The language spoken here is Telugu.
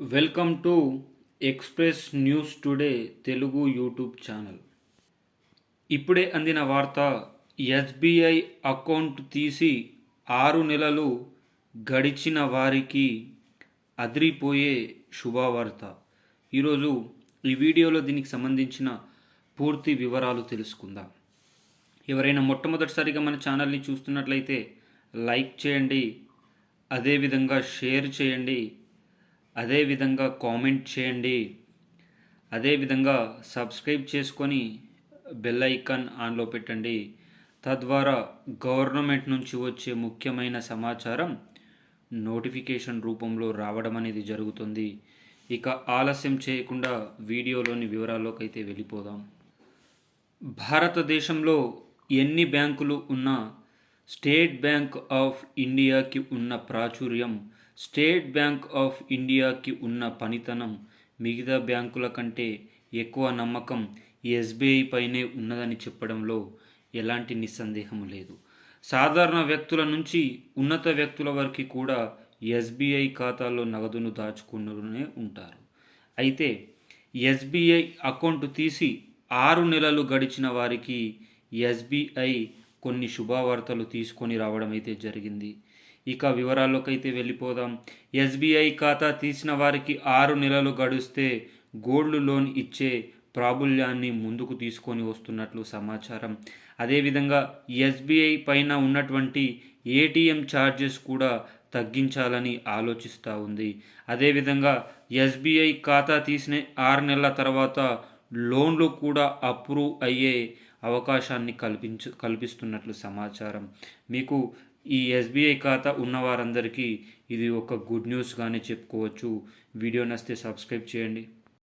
Welcome to express news today Telugu YouTube channel. ఇప్పుడే అందిన వార్త ఎస్బీఐ అకౌంట్ తీసి ఆరు నెలలు గడిచిన వారికి అదిరిపోయే శుభవార్త. ఈరోజు ఈ వీడియోలో దీనికి సంబంధించిన పూర్తి వివరాలు తెలుసుకుందాం. ఎవరైనా మొట్టమొదటిసారిగా మన ఛానల్ని చూస్తున్నట్లయితే లైక్ చేయండి అదేవిధంగా షేర్ చేయండి అదేవిధంగా కామెంట్ చేయండి. అదేవిధంగా సబ్స్క్రైబ్ చేసుకొని బెల్ ఐకాన్ ఆన్లో పెట్టండి. తద్వారా గవర్నమెంట్ నుంచి వచ్చే ముఖ్యమైన సమాచారం నోటిఫికేషన్ రూపంలో రావడం అనేది జరుగుతుంది. ఇక ఆలస్యం చేయకుండా వీడియోలోని వివరాల్లోకి అయితే వెళ్ళిపోదాం. భారతదేశంలో ఎన్ని బ్యాంకులు ఉన్నా స్టేట్ బ్యాంక్ ఆఫ్ ఇండియాకి ఉన్న ప్రాచుర్యం స్టేట్ బ్యాంక్ ఆఫ్ ఇండియాకి ఉన్న పనితనం మిగతా బ్యాంకుల కంటే ఎక్కువ నమ్మకం ఎస్బీఐ పైనే ఉన్నదని చెప్పడంలో ఎలాంటి నిస్సందేహం లేదు. సాధారణ వ్యక్తుల నుంచి ఉన్నత వ్యక్తుల వరకు కూడా ఎస్బీఐ ఖాతాలో నగదును దాచుకుంటూనే ఉంటారు. అయితే ఎస్బీఐ అకౌంట్ తీసి ఆరు నెలలు గడిచిన వారికి ఎస్బీఐ కొన్ని శుభవార్తలు తీసుకొని రావడం అయితే జరిగింది. ఇక వివరాల్లోకి అయితే వెళ్ళిపోదాం. ఎస్బీఐ ఖాతా తీసిన వారికి ఆరు నెలలు గడిస్తే గోల్డ్ లోన్ ఇచ్చే ప్రాబల్యాన్ని ముందుకు తీసుకొని వస్తున్నట్లు సమాచారం. అదేవిధంగా ఎస్బీఐ పైన ఉన్నటువంటి ఏటీఎం ఛార్జెస్ కూడా తగ్గించాలని ఆలోచిస్తూ ఉంది. అదేవిధంగా ఎస్బీఐ ఖాతా తీసిన ఆరు నెలల తర్వాత లోన్లు కూడా అప్రూవ్ అయ్యే అవకాశాన్ని కల్పించు కల్పిస్తున్నట్లు సమాచారం. మీకు ఈ ఎస్బీఐ ఖాతా ఉన్న వారందరికీ ఇది ఒక గుడ్ న్యూస్గానే చెప్పుకోవచ్చు. వీడియో నస్తే సబ్స్క్రైబ్ చేయండి.